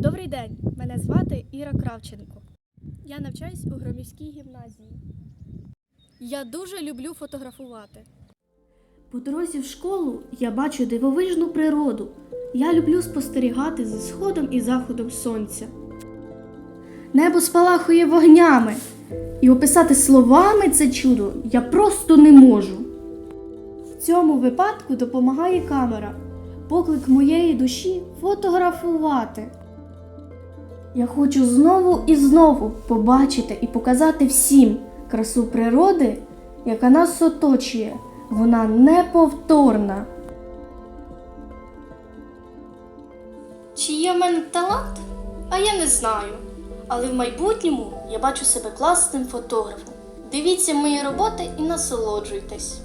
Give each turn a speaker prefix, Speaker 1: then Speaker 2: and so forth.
Speaker 1: Добрий день, мене звати Іра Кравченко. Я навчаюсь у громівській гімназії. Я дуже люблю фотографувати.
Speaker 2: По дорозі в школу я бачу дивовижну природу. Я люблю спостерігати за сходом і заходом сонця. Небо спалахує вогнями, і описати словами це чудо я просто не можу. В цьому випадку допомагає камера, поклик моєї душі фотографувати. Я хочу знову і знову побачити і показати всім красу природи, яка нас оточує. Вона неповторна. Чи є в мене талант? А я не знаю. Але в майбутньому я бачу себе класним фотографом. Дивіться мої роботи і насолоджуйтесь.